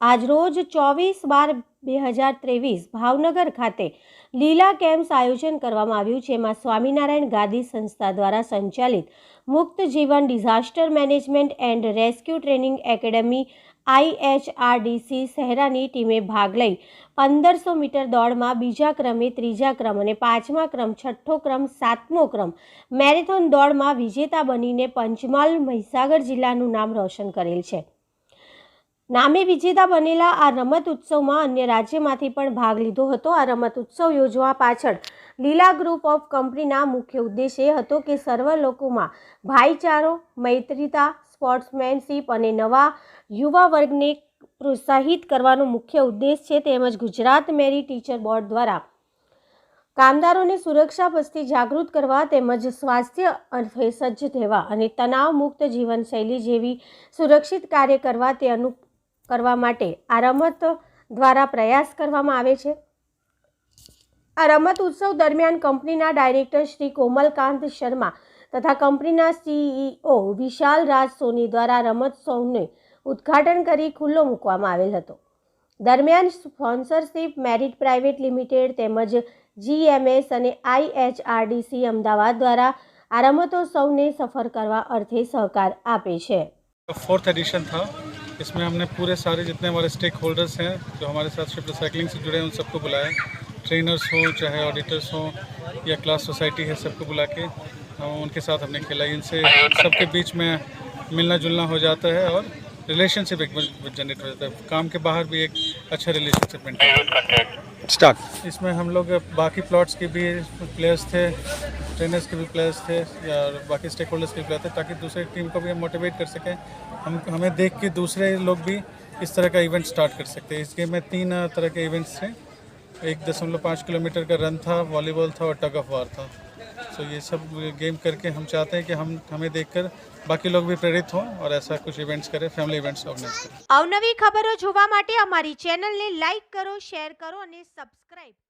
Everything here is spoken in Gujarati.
આજરોજ ચોવીસ બાર બે હજાર ત્રેવીસ ભાવનગર ખાતે લીલા કેમ્પ્સ આયોજન કરવામાં આવ્યું છે. એમાં સ્વામિનારાયણ ગાદી સંસ્થા દ્વારા સંચાલિત મુક્ત જીવન disaster management and rescue training academy IHRDC શહેરાની ટીમે ભાગ લઈ પંદરસો મીટર દોડમાં બીજા ક્રમે ત્રીજા ક્રમ અને પાંચમા ક્રમ, છઠ્ઠો ક્રમ, સાતમો ક્રમ મેરેથોન દોડમાં વિજેતા બનીને પંચમહાલ મહીસાગર જિલ્લાનું નામ રોશન કરેલ છે. નામે વિજેતા બનેલા આ રમત ઉત્સવમાં અન્ય રાજ્યમાંથી પણ ભાગ લીધો હતો. આ રમત ઉત્સવ યોજવા પાછળ લીલા ગ્રુપ ઓફ કંપનીના મુખ્ય ઉદ્દેશ એ હતો કે સર્વ લોકોમાં ભાઈચારો, મૈત્રીતા, સ્પોર્ટ્સમેનશીપ અને નવા યુવા વર્ગને પ્રોત્સાહિત કરવાનો મુખ્ય ઉદ્દેશ છે. તેમજ ગુજરાત મેરી ટીચર બોર્ડ દ્વારા કામદારોને સુરક્ષા પસ્તી જાગૃત કરવા તેમજ સ્વાસ્થ્ય અર્થે સજ્જ થવા અને તણાવ મુક્ત જીવનશૈલી જેવી સુરક્ષિત કાર્ય કરવા તે અનુ કરવા માટે આ રમત દ્વારા પ્રયાસ કરવામાં આવે છે. આ રમત ઉત્સવ દરમિયાન કંપનીના ડાયરેક્ટર શ્રી કોમલકાંત શર્મા તથા કંપનીના સીઈઓ વિશાલ રાજ સોની દ્વારા રમતોત્સવને ઉદ્ઘાટન કરી ખુલ્લો મૂકવામાં આવેલ હતો. દરમિયાન સ્પોન્સરશિપ મેરિટ પ્રાઇવેટ લિમિટેડ તેમજ જીએમએસ અને આઈએચઆરડીસી અમદાવાદ દ્વારા આ રમતોત્સવને સફર કરવા અર્થે સહકાર આપે છે. ફોર્થ એડિશન થા इसमें हमने पूरे सारे जितने हमारे स्टेक होल्डर्स हैं जो हमारे साथ शिफ्ट साइकिलिंग से जुड़े हैं उन सबको बुलाया ट्रेनर्स हों चाहे ऑडिटर्स हों या क्लास सोसाइटी है सबको बुला के उनके साथ हमने खेला इनसे सबके बीच में मिलना जुलना हो जाता है और रिलेशनशिप एक जनरेट हो जाता है। काम के बाहर भी एक अच्छा रिलेशनशिप मेंटेन स्टार्ट इसमें हम लोग बाकी प्लॉट्स के भी प्लेयर्स थे। ट्रेनर्स के भी प्लेयर्स थे या बाकी स्टेक होल्डर्स के भी प्लेयर थे ताकि दूसरी टीम को भी हम मोटिवेट कर सकें हम हमें देख के दूसरे लोग भी इस तरह का इवेंट स्टार्ट कर सकते हैं इस गेम में तीन तरह के इवेंट्स थे एक दशमलव पाँच किलोमीटर का रन था वॉलीबॉल था और टग ऑफ वार था सो ये सब गेम करके हम चाहते हैं कि हम हमें देखकर बाकी लोग भी प्रेरित हों और ऐसा कुछ इवेंट्स करें फैमिली इवेंट्स ऑर्गेनाइज करें અવનવી ખબરો જોવા માટે અમારી ચેનલને લાઈક કરો શેર કરો અને સબસ્ક્રાઈબ કરો